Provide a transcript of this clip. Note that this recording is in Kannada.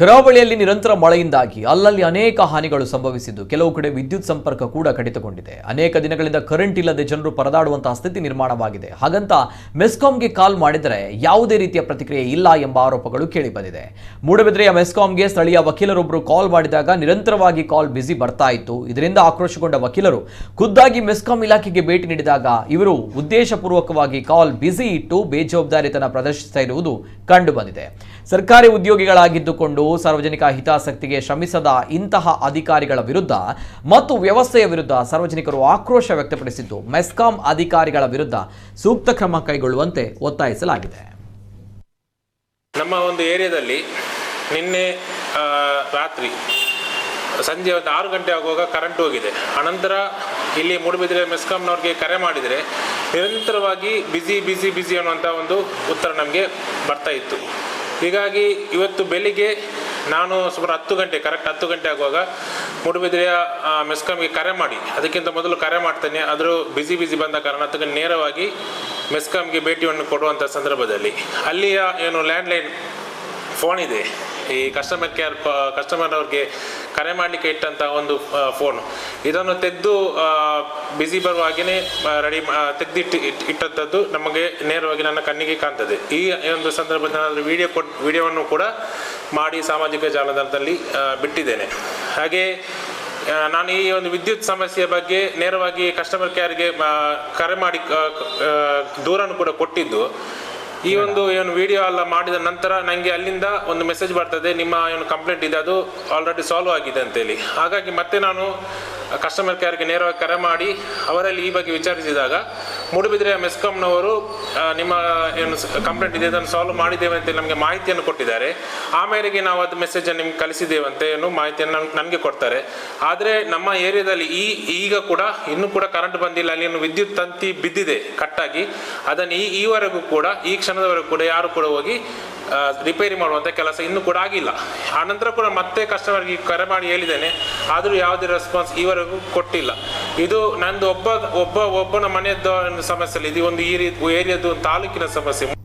ಕರಾವಳಿಯಲ್ಲಿ ನಿರಂತರ ಮಳೆಯಿಂದಾಗಿ ಅಲ್ಲಲ್ಲಿ ಅನೇಕ ಹಾನಿಗಳು ಸಂಭವಿಸಿದ್ದು, ಕೆಲವು ಕಡೆ ವಿದ್ಯುತ್ ಸಂಪರ್ಕ ಕೂಡ ಕಡಿತಗೊಂಡಿದೆ. ಅನೇಕ ದಿನಗಳಿಂದ ಕರೆಂಟ್ ಇಲ್ಲದೆ ಜನರು ಪರದಾಡುವಂತಹ ಸ್ಥಿತಿ ನಿರ್ಮಾಣವಾಗಿದೆ. ಹಾಗಂತ ಮೆಸ್ಕಾಂಗೆ ಕಾಲ್ ಮಾಡಿದರೆ ಯಾವುದೇ ರೀತಿಯ ಪ್ರತಿಕ್ರಿಯೆ ಇಲ್ಲ ಎಂಬ ಆರೋಪಗಳು ಕೇಳಿಬಂದಿದೆ. ಮೂಡಬಿದ್ರೆಯ ಮೆಸ್ಕಾಂಗೆ ಸ್ಥಳೀಯ ವಕೀಲರೊಬ್ಬರು ಕಾಲ್ ಮಾಡಿದಾಗ ನಿರಂತರವಾಗಿ ಕಾಲ್ ಬ್ಯುಸಿ ಬರ್ತಾ ಇತ್ತು. ಇದರಿಂದ ಆಕ್ರೋಶಗೊಂಡ ವಕೀಲರು ಖುದ್ದಾಗಿ ಮೆಸ್ಕಾಂ ಇಲಾಖೆಗೆ ಭೇಟಿ ನೀಡಿದಾಗ ಇವರು ಉದ್ದೇಶಪೂರ್ವಕವಾಗಿ ಕಾಲ್ ಬ್ಯುಸಿ ಇಟ್ಟು, ಬೇಜವಾಬ್ದಾರಿತನ ಪ್ರದರ್ಶಿಸ್ತಾ ಇರುವುದು ಕಂಡು ಬಂದಿದೆ ಸರ್ಕಾರಿ ಉದ್ಯೋಗಿಗಳಾಗಿದ್ದುಕೊಂಡು ಸಾರ್ವಜನಿಕ ಹಿತಾಸಕ್ತಿಗೆ ಶ್ರಮಿಸದ ಇಂತಹ ಅಧಿಕಾರಿಗಳ ವಿರುದ್ಧ ಮತ್ತು ವ್ಯವಸ್ಥೆಯ ವಿರುದ್ಧ ಸಾರ್ವಜನಿಕರು ಆಕ್ರೋಶ ವ್ಯಕ್ತಪಡಿಸಿದ್ದು, ಮೆಸ್ಕಾಂ ಅಧಿಕಾರಿಗಳ ವಿರುದ್ಧ ಸೂಕ್ತ ಕ್ರಮ ಕೈಗೊಳ್ಳುವಂತೆ ಒತ್ತಾಯಿಸಲಾಗಿದೆ. ನಮ್ಮ ಒಂದು ಏರಿಯಾದಲ್ಲಿ ನಿನ್ನೆ ರಾತ್ರಿ ಸಂಜೆ ಒಂದು ಆರು ಗಂಟೆ ಆಗುವಾಗ ಕರೆಂಟ್ ಹೋಗಿದೆ. ಅನಂತರ ಇಲ್ಲಿ ಮೂಡುಬಿದಿರೆ ಮೆಸ್ಕಾಂನವ್ರಿಗೆ ಕರೆ ಮಾಡಿದರೆ ನಿರಂತರವಾಗಿ ಬಿಸಿ ಬಿಸಿ ಬಿಸಿ ಅನ್ನುವಂಥ ಒಂದು ಉತ್ತರ ನಮಗೆ ಬರ್ತಾ ಇತ್ತು. ಹೀಗಾಗಿ ಇವತ್ತು ಬೆಳಿಗ್ಗೆ ನಾನು ಸುಮಾರು ಹತ್ತು ಗಂಟೆ ಕರೆಕ್ಟ್ ಹತ್ತು ಗಂಟೆ ಆಗುವಾಗ ಮೂಡುಬಿದಿರೆಯ ಮೆಸ್ಕಾಮ್ಗೆ ಕರೆ ಮಾಡಿ, ಅದಕ್ಕಿಂತ ಮೊದಲು ಕರೆ ಮಾಡ್ತೇನೆ. ಆದರೂ ಬಿಸಿ ಬಿಸಿ ಬಂದ ಕಾರಣ ಅದಕ್ಕೆ ನೇರವಾಗಿ ಮೆಸ್ಕಾಂಗೆ ಭೇಟಿಯನ್ನು ಕೊಡುವಂಥ ಸಂದರ್ಭದಲ್ಲಿ. ಅಲ್ಲಿಯ ಏನು ಲ್ಯಾಂಡ್ಲೈನ್ ಫೋನ್ ಇದೆ. ಈ ಕಸ್ಟಮರ್ ಕೇರ್ ಕಸ್ಟಮರ್ ಅವ್ರಿಗೆ ಕರೆ ಮಾಡಲಿಕ್ಕೆ ಇಟ್ಟಂಥ ಒಂದು ಫೋನು ಇದನ್ನು ತೆಗೆದು ಬಿಸಿ ಬರುವ ಹಾಗೆಯೇ ರೆಡಿ ತೆಗೆದಿಟ್ಟು ಇಟ್ಟಂಥದ್ದು ನಮಗೆ ನೇರವಾಗಿ ನನ್ನ ಕಣ್ಣಿಗೆ ಕಾಣ್ತದೆ. ಈ ಒಂದು ಸಂದರ್ಭದಲ್ಲಿ ವಿಡಿಯೋ ಕೊಟ್ ವಿಡಿಯೋವನ್ನು ಕೂಡ ಮಾಡಿ ಸಾಮಾಜಿಕ ಜಾಲತಾಣದಲ್ಲಿ ಬಿಟ್ಟಿದ್ದೇನೆ. ಹಾಗೆ ನಾನು ಈ ಒಂದು ವಿದ್ಯುತ್ ಸಮಸ್ಯೆಯ ಬಗ್ಗೆ ನೇರವಾಗಿ ಕಸ್ಟಮರ್ ಕೇರ್ಗೆ ಕರೆ ಮಾಡಿ ದೂರನ್ನು ಕೂಡ ಕೊಟ್ಟಿದ್ದು. ಈ ಒಂದು ಏನು ವಿಡಿಯೋ ಎಲ್ಲ ಮಾಡಿದ ನಂತರ ನನಗೆ ಅಲ್ಲಿಂದ ಒಂದು ಮೆಸೇಜ್ ಬರ್ತದೆ, ನಿಮ್ಮ ಏನು ಕಂಪ್ಲೇಂಟ್ ಇದೆ, ಅದು ಆಲ್ರೆಡಿ ಸಾಲ್ವ್ ಆಗಿದೆ ಅಂತೇಳಿ. ಹಾಗಾಗಿ ಮತ್ತೆ ನಾನು ಕಸ್ಟಮರ್ ಕೇರ್ಗೆ ನೇರವಾಗಿ ಕರೆ ಮಾಡಿ, ಅವರಲ್ಲಿ ಈ ಬಗ್ಗೆ ವಿಚಾರಿಸಿದಾಗ ಮೂಡುಬಿದಿರೆಯ ಮೆಸ್ಕಾಂನವರು ನಿಮ್ಮ ಏನು ಕಂಪ್ಲೇಂಟ್ ಇದೆ, ಅದನ್ನು ಸಾಲ್ವ್ ಮಾಡಿದ್ದೇವೆ ಅಂತ ನಮಗೆ ಮಾಹಿತಿಯನ್ನು ಕೊಟ್ಟಿದ್ದಾರೆ. ಆಮೇಲೆಗೆ ನಾವು ಅದು ಮೆಸೇಜನ್ನು ನಿಮ್ಗೆ ಕಳಿಸಿದ್ದೇವಂತೆ ಏನು ಮಾಹಿತಿಯನ್ನು ನನಗೆ ಕೊಡ್ತಾರೆ. ಆದರೆ ನಮ್ಮ ಏರಿಯಾದಲ್ಲಿ ಈ, ಈಗ ಕೂಡ, ಇನ್ನೂ ಕೂಡ ಕರೆಂಟ್ ಬಂದಿಲ್ಲ, ಅಲ್ಲಿ ಏನು ವಿದ್ಯುತ್ ತಂತಿ ಬಿದ್ದಿದೆ, ಕಟ್ಟಾಗಿ. ಅದನ್ನು ಈ, ಈವರೆಗೂ ಕೂಡ, ಈ ಕ್ಷಣದವರೆಗೂ ಕೂಡ ಯಾರು ಕೂಡ ಹೋಗಿ ರಿಪೇರಿ ಮಾಡುವಂಥ ಕೆಲಸ ಇನ್ನೂ ಕೂಡ ಆಗಿಲ್ಲ. ಆನಂತರ ಕೂಡ ಮತ್ತೆ ಕಸ್ಟಮರ್ಗೆ ಕರೆ ಮಾಡಿ ಹೇಳಿದ್ದೇನೆ. ಆದರೂ ಯಾವುದೇ ರೆಸ್ಪಾನ್ಸ್ ಈವರೆಗೂ ಕೊಟ್ಟಿಲ್ಲ. ಇದು ನಂದು ಒಬ್ಬ ಒಬ್ಬ, ಒಬ್ಬನ ಮನೆಯದ್ದು ಸಮಸ್ಯೆ ಇದು ಒಂದು ಈ ರೀತಿ ಏರಿಯಾದ ಒಂದು ತಾಲೂಕಿನ ಸಮಸ್ಯೆ.